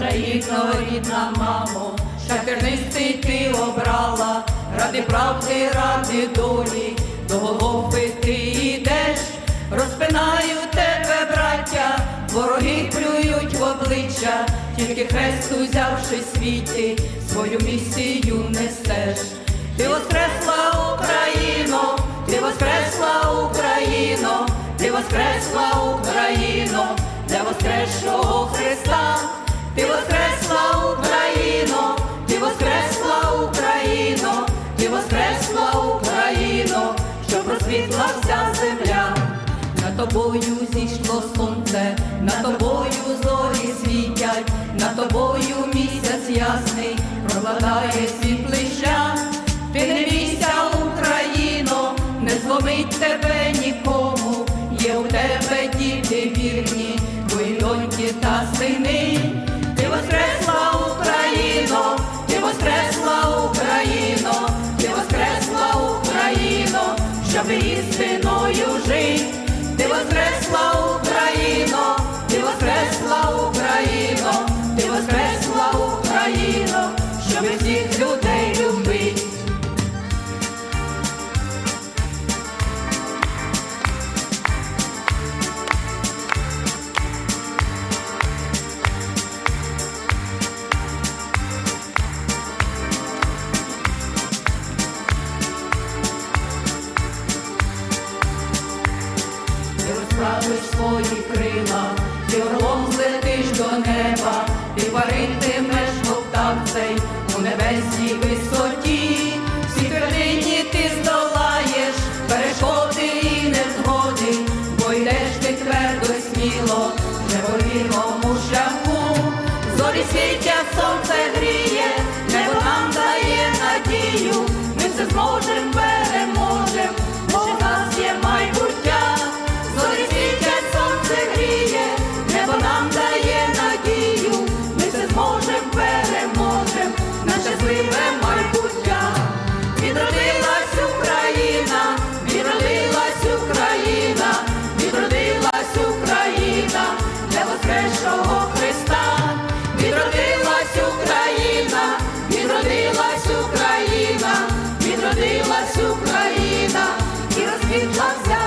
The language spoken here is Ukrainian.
рідна мамо, шлях тернистий ти обрала, ради правди, ради долі, до Голгофи ти йдеш, розпинаю тебе, браття, вороги плюють в обличчя, тільки хрест узявши світі, свою місію несеш. Ти воскресла Україно, розквітла вся земля. Над тобою зійшло сонце, над тобою зорі щоб істиною жить. Ти воскресла Україно, ти воскресла Україно, розправиш свої крила, ти орлом злетиш до неба, ти паритимеш ковтавцей у небесній висоті, всі твердині ти здолаєш, перешкоди і незгоди, бо йдеш ти твердо сміло, неволімому шляху, зорі світять, розквітла